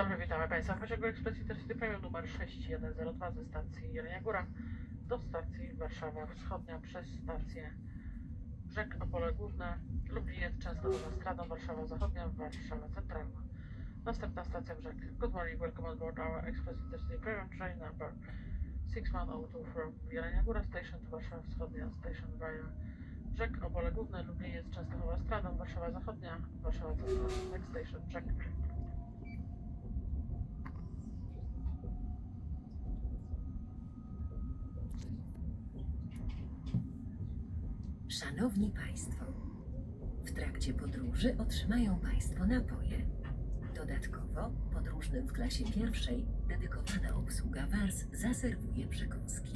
Dobry, witamy Państwa w pociągu Express Intercity numer 6102 ze stacji Jelenia Góra do stacji Warszawa Wschodnia przez stację Brzeg Opole Główne, Lubliniec, Częstochowa Stradą, Warszawa Zachodnia, Warszawa Centralna. Następna stacja Brzeg. Good morning, welcome on board our Express Intercity Premium train number 6102 from Jelenia Góra Station to Warszawa Wschodnia Station via Brzeg Opole Główne, Lubliniec, Częstochowa Stradą, Warszawa Zachodnia, Warszawa Centralna. Next station Brzeg. Szanowni Państwo, w trakcie podróży otrzymają Państwo napoje. Dodatkowo podróżnym w klasie pierwszej dedykowana obsługa WARS zaserwuje przekąski.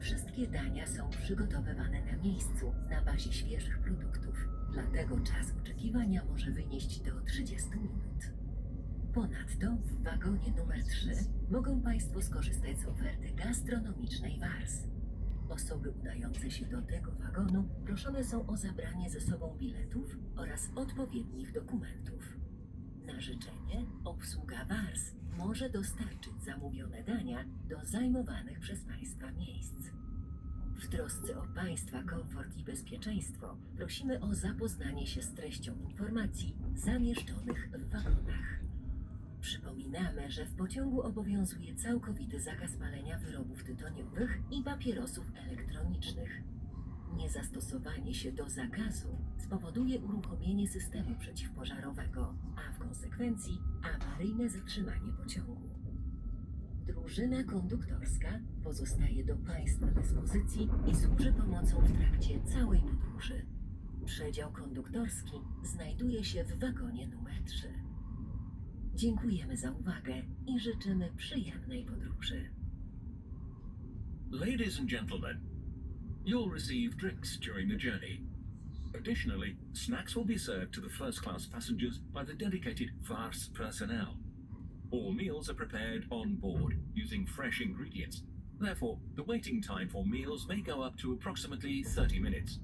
Wszystkie dania są przygotowywane na miejscu na bazie świeżych produktów, dlatego czas oczekiwania może wynieść do 30 minut. Ponadto w wagonie numer 3 mogą Państwo skorzystać z oferty gastronomicznej WARS. Osoby udające się do tego wagonu proszone są o zabranie ze sobą biletów oraz odpowiednich dokumentów. Na życzenie obsługa WARS może dostarczyć zamówione dania do zajmowanych przez Państwa miejsc. W trosce o Państwa komfort i bezpieczeństwo prosimy o zapoznanie się z treścią informacji zamieszczonych w wagonach. Przypominamy, że w pociągu obowiązuje całkowity zakaz palenia wyrobów tytoniowych i papierosów elektronicznych. Niezastosowanie się do zakazu spowoduje uruchomienie systemu przeciwpożarowego, a w konsekwencji awaryjne zatrzymanie pociągu. Drużyna konduktorska pozostaje do Państwa dyspozycji i służy pomocą w trakcie całej podróży. Przedział konduktorski znajduje się w wagonie numer 3. Dziękujemy za uwagę i życzymy przyjemnej podróży. Ladies and gentlemen, you'll receive drinks during the journey. Additionally, snacks will be served to the first class passengers by the dedicated VARS personnel. All meals are prepared on board using fresh ingredients. Therefore, the waiting time for meals may go up to approximately 30 minutes.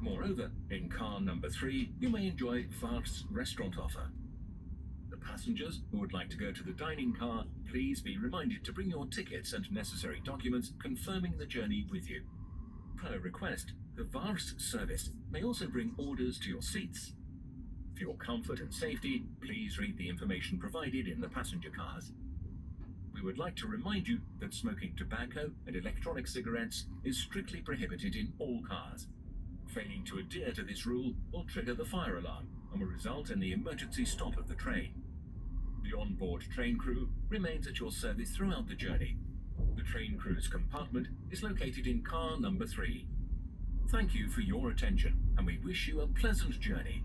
Moreover, in car number 3, you may enjoy VARS restaurant offer. Passengers who would like to go to the dining car, please be reminded to bring your tickets and necessary documents confirming the journey with you. Per request, the VARS service may also bring orders to your seats. For your comfort and safety, please read the information provided in the passenger cars. We would like to remind you that smoking tobacco and electronic cigarettes is strictly prohibited in all cars. Failing to adhere to this rule will trigger the fire alarm and will result in the emergency stop of the train. Onboard train crew remains at your service throughout the journey. The train crew's compartment is located in car number three. Thank you for your attention and we wish you a pleasant journey.